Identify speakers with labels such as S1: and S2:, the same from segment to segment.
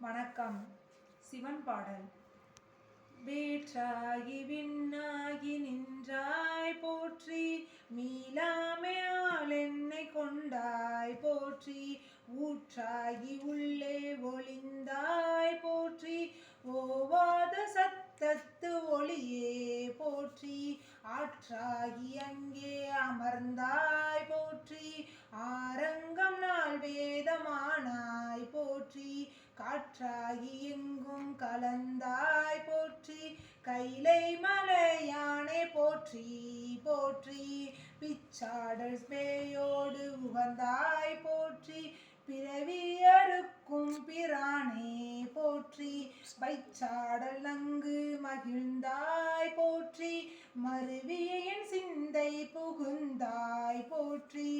S1: வணக்கம். சிவன் பாடல். வேற்றாகி விண்ணாகி நின்றாய் போற்றி மீளாமையால் என்னை கொண்டாய் போற்றி ஊற்றாகி உள்ளே ஒளிந்தாய் போற்றி ஓவாத சத்தத்து ஒளியே போற்றி ஆற்றாகி அங்கே அமர்ந்தாய் போற்றி ஆரங்கம் நாள் வேதமானாய் போற்றி காற்றாகி எங்கும் கலந்தாய் போற்றி கைலை மலையானை போற்றி போற்றி. பிச்சாடல் பேயோடு உகந்தாய் போற்றி பிறவி அறுக்கும் பிரானே போற்றி. பைச்சாடல் அங்கு மகிழ்ந்தாய் போற்றி மருவியின் சிந்தை புகுந்தாய் போற்றி.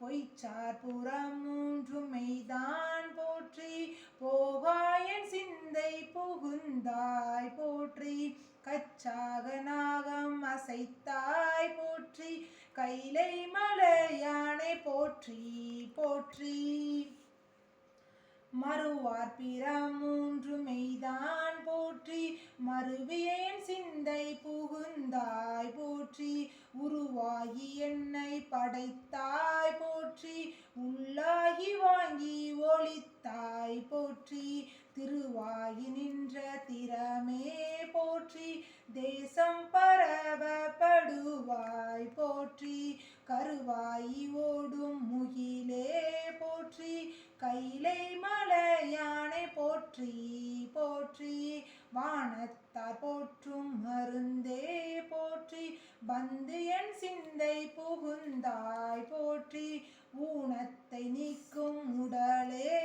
S1: பொய்ச்சார் புறம் மூன்றும் மெய்தான் போற்றி. அசைத்தாய் போற்றி கைலை மலையானை போற்றி போற்றி. மறுவார் பிற மூன்று மெய்தான் போற்றி மறுவியேன் சிந்தை புகுந்தாய் போற்றி. உருவாகி என்னை படைத்தாய் போற்றி உள்ளாகி வாங்கி ஒளித்தாய் போற்றி திருவாயி நின்ற திறமே போற்றி தேசம் பரவப்படுவாய் போற்றி கருவாயி ஓடும் முகிலே போற்றி கைலை மலையானை போற்றி போற்றி வானத்தார் போற்றும் மருந்தே போற்றி பந்து என் சிந்தை புகுந்தாய் போற்றி ஊனத்தை நீக்கும் உடலே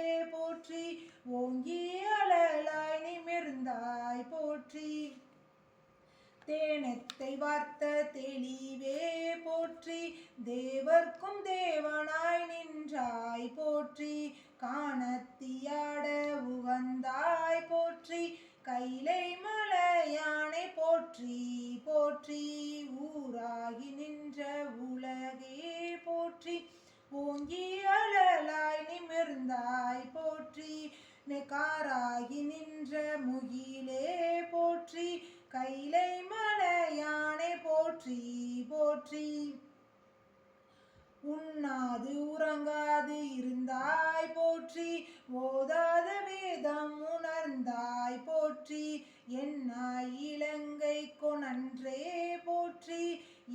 S1: தேவர்க்கும் தேவனாய் நின்றாய் போற்றி காணத்தியாட உகந்தாய் போற்றி கைலை மலையானை போற்றி போற்றி ஊராகி நின்ற உலகே போற்றி ஓங்கி அழலாய் நிமிர்ந்தாய் போற்றி நெகாராகி நின்ற முகிலே போற்றி கைலை மலையான் போற்றி போற்றி உண்ணாது உறங்காது இருந்தாய் போற்றி. ஓதாத வேதம் உணர்ந்தாய் போற்றி. என்னாய் இலங்கை கொணன்றே போற்றி.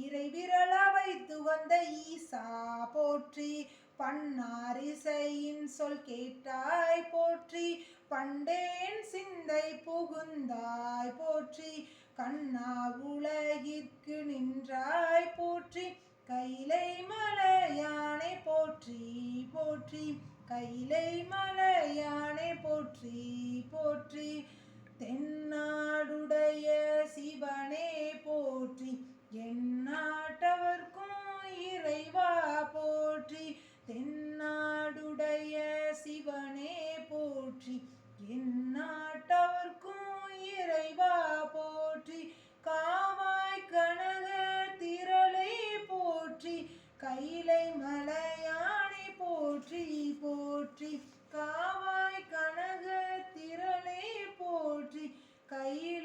S1: இறைவிரல வைத்து வந்த ஈசா போற்றி. பன்னாரிசையின் சொல் கேட்டாய் போற்றி. பண்டேன் சிந்தை புகுந்தாய் போற்றி. கண்ணா உலகிற்கு நின்றாய் போற்றி. கைலை மலை போற்றி போற்றி. கையிலை மலையானே போற்றி போற்றி. தென்னாடுடைய சிவனே போற்றி. எந்நாட்டவர்க்கும் இறைவா போற்றி. தென்னாடுடைய சிவனே போற்றி. என் போற்றி காவாய் கனக திறனை போற்றி கையில்